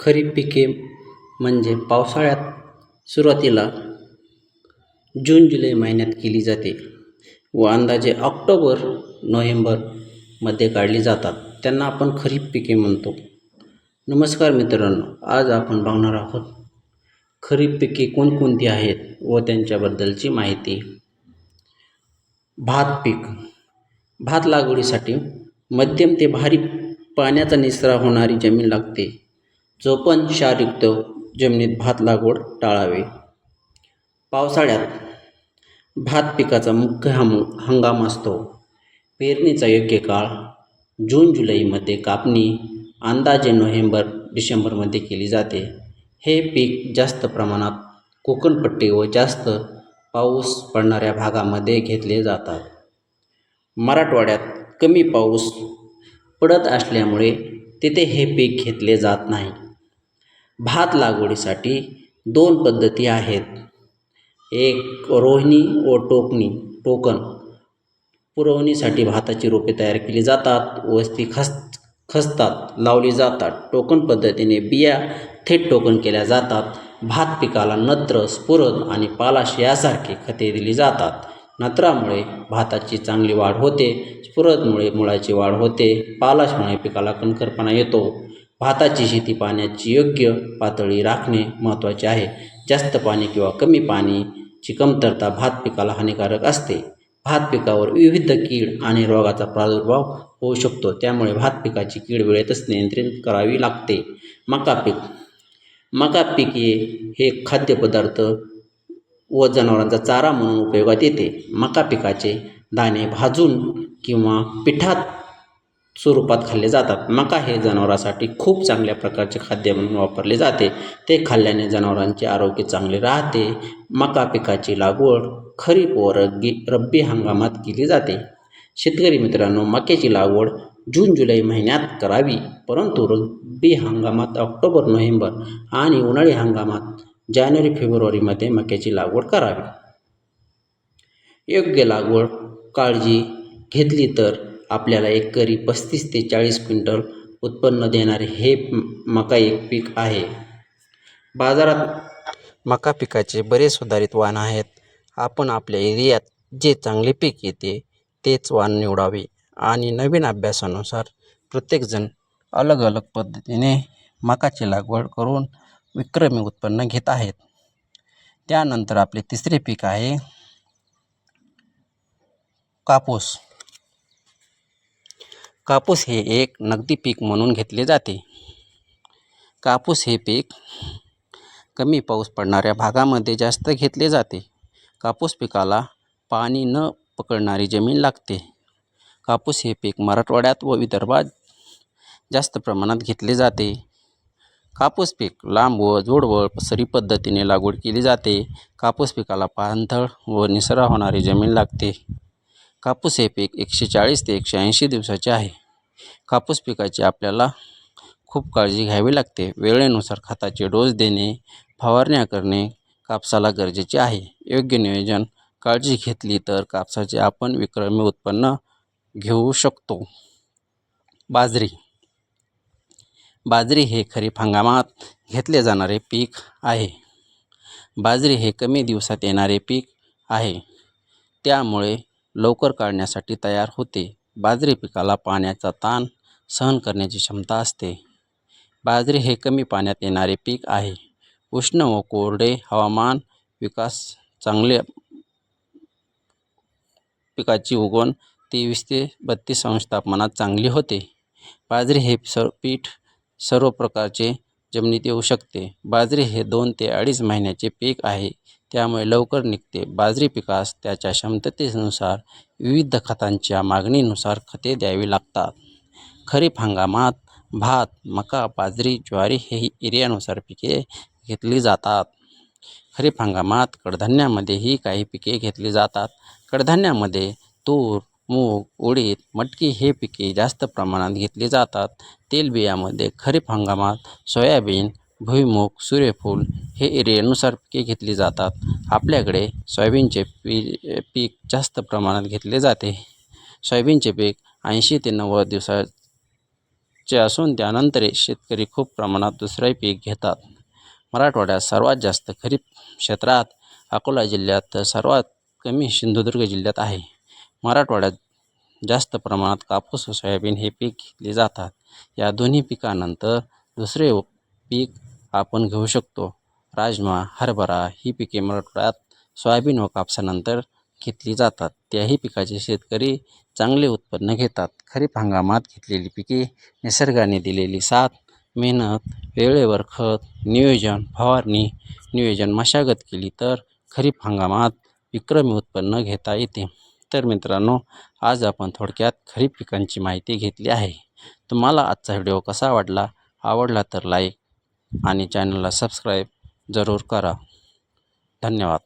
खरीप पिके म्हणजे पावसाळ्यात सुरुवातीला जून जुलै महिन्यात केली जाते व अंदाजे ऑक्टोबर नोव्हेंबरमध्ये काढली जातात. त्यांना आपण खरीप पिके म्हणतो. नमस्कार मित्रांनो आज आपण बघणार आहोत खरीप पिके कोणकोणती आहेत व त्यांच्याबद्दलची माहिती. भात पीक. भात लागवडीसाठी मध्यम ते भारी पाण्याचा निचरा होणारी जमीन लागते. चोपन क्षारयुक्त जमिनीत भात लागवड टाळावी. पावसाळ्यात भात पिकाचा मुख्य हम हंगाम असतो. पेरणीचा योग्य काळ जून जुलैमध्ये कापणी अंदाजे नोव्हेंबर डिसेंबरमध्ये केली जाते. हे पीक जास्त प्रमाणात कोकणपट्टी व जास्त पाऊस पडणाऱ्या भागामध्ये घेतले जातात. मराठवाड्यात कमी पाऊस पडत असल्यामुळे तिथे हे पीक घेतले जात नाही. भात लागवडीसाठी दोन पद्धती आहेत. एक रोहिणी व टोकणी टोकन. पुरवणीसाठी भाताची रोपे तयार केली जातात व ती खस खसतात लावली जातात. टोकन पद्धतीने बिया थेट टोकन केल्या जातात. भात पिकाला नत्र स्फुरद आणि पालाश यासारखे खते दिली जातात. नत्रामुळे भाताची चांगली वाढ होते स्फुरदमुळे मुळाची वाढ होते. पालाशमुळे पिकाला कणखरपणा येतो. भाताची शेती पाण्याची योग्य पातळी राखणे महत्त्वाचे आहे. जास्त पाणी किंवा कमी पाणीची कमतरता भात पिकाला हानिकारक असते. भात पिकावर विविध कीड आणि रोगाचा प्रादुर्भाव होऊ शकतो त्यामुळे भात पिकाची कीड वेळेतच नियंत्रित करावी लागते. मका पीक. मका पीक हे हे खाद्यपदार्थ व जनावरांचा चारा म्हणून उपयोगात येते. मका पिकाचे दाणे भाजून किंवा पिठात स्वरूपात खाल्ले जातात. मका हे जनावरांसाठी खूप चांगल्या प्रकारचे खाद्य म्हणून वापरले जाते. ते खाल्ल्याने जनावरांचे आरोग्य चांगले राहते. मका पिकाची लागवड खरीप व रग्गी रब्बी हंगामात केली जाते. शेतकरी मित्रांनो मक्याची लागवड जून जुलै महिन्यात करावी. परंतु रब्बी हंगामात ऑक्टोबर नोव्हेंबर आणि उन्हाळी हंगामात जानेवारी फेब्रुवारीमध्ये मक्याची लागवड करावी. योग्य लागवड काळजी घेतली तर आपल्याला एकरी पस्तीस ते चाळीस क्विंटल उत्पन्न देणारे हे मका एक पीक आहे. बाजारात मका पिकाचे बरेच सुधारित वाण आहेत. आपण आपल्या एरियात जे चांगले पीक येते तेच वाण निवडावे आणि नवीन अभ्यासानुसार प्रत्येकजण अलग अलग पद्धतीने मकाची लागवड करून विक्रमी उत्पन्न घेत आहेत. त्यानंतर आपले तिसरे पीक आहे कापूस. कापूस हे एक नगदी पीक म्हणून घेतले जाते. कापूस हे पीक कमी पाऊस पडणाऱ्या भागामध्ये जास्त घेतले जाते. कापूस पिकाला पाणी न पकडणारी जमीन लागते. कापूस हे पीक मराठवाड्यात व विदर्भात जास्त प्रमाणात घेतले जाते. कापूस पीक लांब व जोडवळ सरी पद्धतीने लागवड केली जाते. कापूस पिकाला पाणथळ व निसरा होणारी जमीन लागते. कापूस हे पीक एकशे चाळीस ते एकशे ऐंशी दिवसाचे आहे. कापूस पिकाची आपल्याला खूप काळजी घ्यावी लागते. वेळेनुसार खताचे डोस देणे फवारण्या करणे कापसाला गरजेचे आहे. योग्य नियोजन काळजी घेतली तर कापसाचे आपण विक्रमी उत्पन्न घेऊ शकतो. बाजरी. बाजरी हे खरीप हंगामात घेतले जाणारे पीक आहे. बाजरी हे कमी दिवसात येणारे पीक आहे. त्यामुळे लवकर काढण्यासाठी तयार होते. बाजरी पिकाला पाण्याचा ताण सहन करण्याची क्षमता असते. बाजरी हे कमी पाण्यात येणारे पीक आहे. उष्ण व कोरडे हवामान विकास चांगले पिकाची उगवण तेवीस ते बत्तीस अंश तापमानात चांगली होते. बाजरी हे सर्व पीठ सर्व प्रकारचे जमिनीत येऊ शकते. बाजरी हे दोन ते अडीच महिन्याचे पीक आहे. त्यामुळे लवकर निघते. बाजरी पिकास त्याच्या क्षमतेनुसार विविध खतांच्या मागणीनुसार खते द्यावी लागतात. खरीप हंगामात भात मका बाजरी ज्वारी हे एरियानुसार पिके घेतली जातात. खरीप हंगामात कडधान्यामध्येही काही पिके घेतली जातात. कडधान्यामध्ये तूर मूग उडीद मटकी हे पिके जास्त प्रमाणात घेतली जातात. तेलबियामध्ये खरीप हंगामात सोयाबीन भुईमूग सूर्यफूल हे एरियानुसार पिके घेतली जातात. आपल्याकडे सोयाबीनचे पी पीक जास्त प्रमाणात घेतले जाते. सोयाबीनचे पीक ऐंशी ते नव्वद दिवसाचे असून त्यानंतर शेतकरी खूप प्रमाणात दुसरे पीक घेतात. मराठवाड्यात सर्वात जास्त खरीप क्षेत्रात अकोला जिल्ह्यात तर सर्वात कमी सिंधुदुर्ग जिल्ह्यात आहे. मराठवाड्यात जास्त प्रमाणात कापूस व सोयाबीन हे पीक घेतले जातात. या दोन्ही पिकानंतर दुसरे पीक आपण घेऊ शकतो. राजमा हरभरा ही पिके मराठवाड्यात सोयाबीन व कापसानंतर घेतली जातात. त्याही पिकाचे शेतकरी चांगले उत्पन्न घेतात. खरीप हंगामात घेतलेली पिके निसर्गाने दिलेली साथ मेहनत वेळेवर खत नियोजन फवारणी नियोजन मशागत केली तर खरीप हंगामात विक्रमी उत्पन्न घेता येते. तर मित्रांनो आज आपण थोडक्यात खरीप पिकांची माहिती घेतली आहे. तुम्हाला आजचा व्हिडिओ कसा वाटला? आवडला तर लाईक आणि चॅनलला सबस्क्राईब जरूर करा. धन्यवाद.